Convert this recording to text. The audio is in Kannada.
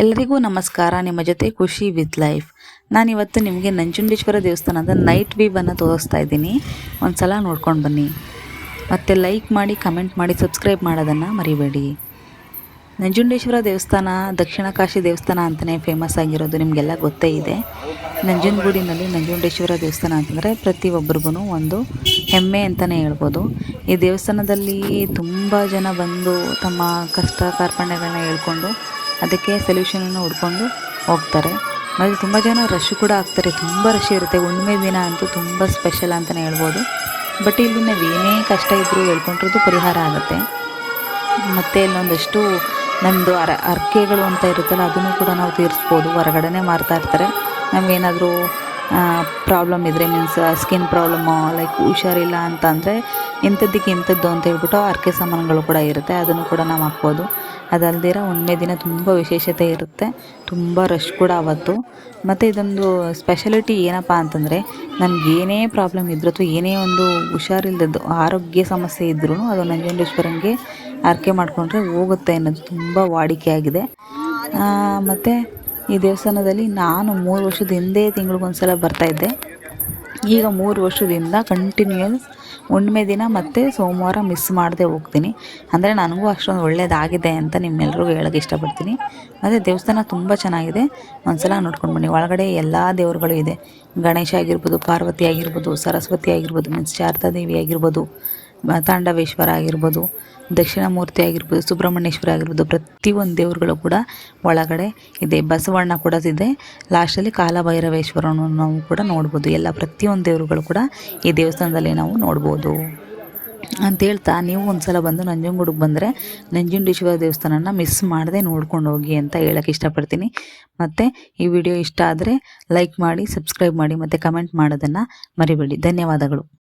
ಎಲ್ಲರಿಗೂ ನಮಸ್ಕಾರ. ನಿಮ್ಮ ಜೊತೆ ಖುಷಿ ವಿತ್ ಲೈಫ್. ನಾನಿವತ್ತು ನಿಮಗೆ ನಂಜುಂಡೇಶ್ವರ ದೇವಸ್ಥಾನದ ನೈಟ್ ವ್ಯೂವನ್ನು ತೋರಿಸ್ತಾ ಇದ್ದೀನಿ. ಒಂದು ಸಲ ನೋಡ್ಕೊಂಡು ಬನ್ನಿ. ಮತ್ತು ಲೈಕ್ ಮಾಡಿ, ಕಮೆಂಟ್ ಮಾಡಿ, ಸಬ್ಸ್ಕ್ರೈಬ್ ಮಾಡೋದನ್ನು ಮರಿಬೇಡಿ. ನಂಜುಂಡೇಶ್ವರ ದೇವಸ್ಥಾನ ದಕ್ಷಿಣ ಕಾಶಿ ದೇವಸ್ಥಾನ ಅಂತಲೇ ಫೇಮಸ್ ಆಗಿರೋದು ನಿಮಗೆಲ್ಲ ಗೊತ್ತೇ ಇದೆ. ನಂಜನಗೂಡಿನಲ್ಲಿ ನಂಜುಂಡೇಶ್ವರ ದೇವಸ್ಥಾನ ಅಂತಂದರೆ ಪ್ರತಿಯೊಬ್ಬರಿಗೂ ಒಂದು ಹೆಮ್ಮೆ ಅಂತಲೇ ಹೇಳ್ಬೋದು. ಈ ದೇವಸ್ಥಾನದಲ್ಲಿ ತುಂಬ ಜನ ಬಂದು ತಮ್ಮ ಕಷ್ಟ ಕಾರ್ಪಣ್ಯಗಳನ್ನ ಹೇಳ್ಕೊಂಡು ಅದಕ್ಕೆ ಸೊಲ್ಯೂಷನನ್ನು ಹುಡ್ಕೊಂಡು ಹೋಗ್ತಾರೆ. ಮತ್ತು ತುಂಬ ಜನ ರಶ್ ಕೂಡ ಆಗ್ತಾರೆ. ತುಂಬ ರಶ್ ಇರುತ್ತೆ. ಹುಣ್ಣಿಮೆ ದಿನ ಅಂತೂ ತುಂಬ ಸ್ಪೆಷಲ್ ಅಂತಲೇ ಹೇಳ್ಬೋದು. ಬಟ್ ಇಲ್ಲಿ ನಾವು ಏನೇ ಕಷ್ಟ ಇದ್ದರೂ ಹೇಳ್ಕೊಂಡಿರೋದು ಪರಿಹಾರ ಆಗುತ್ತೆ. ಮತ್ತು ಇಲ್ಲೊಂದಷ್ಟು ನಮ್ಮದು ಅರ, ಅರ್ಕೆಗಳು ಅಂತ ಇರುತ್ತಲ್ಲ, ಅದನ್ನು ಕೂಡ ನಾವು ತೀರಿಸ್ಬೋದು. ಹೊರಗಡೆನೇ ಮಾರ್ತಾ ಇರ್ತಾರೆ. ನಮಗೇನಾದರೂ ಪ್ರಾಬ್ಲಮ್ ಇದ್ದರೆ ಮೀನ್ಸ್ ಸ್ಕಿನ್ ಪ್ರಾಬ್ಲಮ್ಮು ಲೈಕ್ ಹುಷಾರಿಲ್ಲ ಅಂತ ಅಂದರೆ ಇಂಥದ್ದಕ್ಕೆ ಇಂಥದ್ದು ಅಂತ ಹೇಳ್ಬಿಟ್ಟು ಅರ್ಕೆ ಸಾಮಾನುಗಳು ಕೂಡ ಇರುತ್ತೆ. ಅದನ್ನು ಕೂಡ ನಾವು ಹಾಕ್ಬೋದು. ಅದಲ್ದಿರ ಒಂದೇ ದಿನ ತುಂಬ ವಿಶೇಷತೆ ಇರುತ್ತೆ. ತುಂಬ ರಶ್ ಕೂಡ ಅವತ್ತು. ಮತ್ತು ಇದೊಂದು ಸ್ಪೆಷಲಿಟಿ ಏನಪ್ಪ ಅಂತಂದರೆ, ನಮ್ಗೆ ಏನೇ ಪ್ರಾಬ್ಲಮ್ ಇದ್ದರೂ ಅಥವಾ ಏನೇ ಒಂದು ಹುಷಾರಿಲ್ಲದ್ದು ಆರೋಗ್ಯ ಸಮಸ್ಯೆ ಇದ್ರೂ ಅದು ನಂಜುಂಡೇಶ್ವರಂಗೆ ಆರಕೆ ಮಾಡಿಕೊಂಡ್ರೆ ಹೋಗುತ್ತೆ ಅನ್ನೋದು ತುಂಬ ವಾಡಿಕೆ ಆಗಿದೆ. ಮತ್ತು ಈ ದೇವಸ್ಥಾನದಲ್ಲಿ ನಾನು ಮೂರು ವರ್ಷದ ಹಿಂದೆ ತಿಂಗಳಿಗೊಂದು ಸಲ ಬರ್ತಾಯಿದ್ದೆ ಈಗ ಮೂರು ವರ್ಷದಿಂದ ಕಂಟಿನ್ಯೂಯಸ್ ಹುಣ್ಣಿಮೆ ದಿನ ಮತ್ತು ಸೋಮವಾರ ಮಿಸ್ ಮಾಡದೆ ಹೋಗ್ತೀನಿ. ಅಂದರೆ ನನಗೂ ಅಷ್ಟೊಂದು ಒಳ್ಳೇದಾಗಿದೆ ಅಂತ ನಿಮ್ಮೆಲ್ಲರಿಗೂ ಹೇಳೋಕ್ಕೆ ಇಷ್ಟಪಡ್ತೀನಿ. ಮತ್ತು ದೇವಸ್ಥಾನ ತುಂಬ ಚೆನ್ನಾಗಿದೆ. ಒಂದು ಸಲ ನೋಡ್ಕೊಂಡು ಬನ್ನಿ. ಒಳಗಡೆ ಎಲ್ಲ ದೇವರುಗಳು ಇದೆ. ಗಣೇಶ ಆಗಿರ್ಬೋದು, ಪಾರ್ವತಿ ಆಗಿರ್ಬೋದು, ಸರಸ್ವತಿ ಆಗಿರ್ಬೋದು ಮೀನ್ಸ್ ಶಾರದಾದೇವಿ ಆಗಿರ್ಬೋದು. ತಾಂಡವೇಶ್ವರ ಆಗಿರ್ಬೋದು, ದಕ್ಷಿಣಾಮೂರ್ತಿ ಆಗಿರ್ಬೋದು, ಸುಬ್ರಹ್ಮಣ್ಯೇಶ್ವರ ಆಗಿರ್ಬೋದು, ಪ್ರತಿಯೊಂದು ದೇವರುಗಳು ಕೂಡ ಒಳಗಡೆ ಇದೆ. ಬಸವಣ್ಣ ಕೂಡ ಇದೆ. ಲಾಸ್ಟಲ್ಲಿ ಕಾಲಭೈರವೇಶ್ವರನ ನಾವು ಕೂಡ ನೋಡ್ಬೋದು. ಎಲ್ಲ ಪ್ರತಿಯೊಂದು ದೇವರುಗಳು ಕೂಡ ಈ ದೇವಸ್ಥಾನದಲ್ಲಿ ನಾವು ನೋಡ್ಬೋದು. ಅಂತ ಹೇಳ್ತಾ ನೀವು ಒಂದು ಸಲ ಬಂದು ನಂಜನಗೂಡಿಗೆ ಬಂದರೆ ನಂಜುಂಡೇಶ್ವರ ದೇವಸ್ಥಾನನ ಮಿಸ್ ಮಾಡದೆ ನೋಡ್ಕೊಂಡು ಹೋಗಿ ಅಂತ ಹೇಳೋಕ್ಕೆ ಇಷ್ಟಪಡ್ತೀನಿ. ಮತ್ತು ಈ ವಿಡಿಯೋ ಇಷ್ಟ ಆದರೆ ಲೈಕ್ ಮಾಡಿ ಸಬ್ಸ್ಕ್ರೈಬ್ ಮಾಡಿ, ಮತ್ತು ಕಮೆಂಟ್ ಮಾಡೋದನ್ನು ಮರಿಬೇಡಿ. ಧನ್ಯವಾದಗಳು.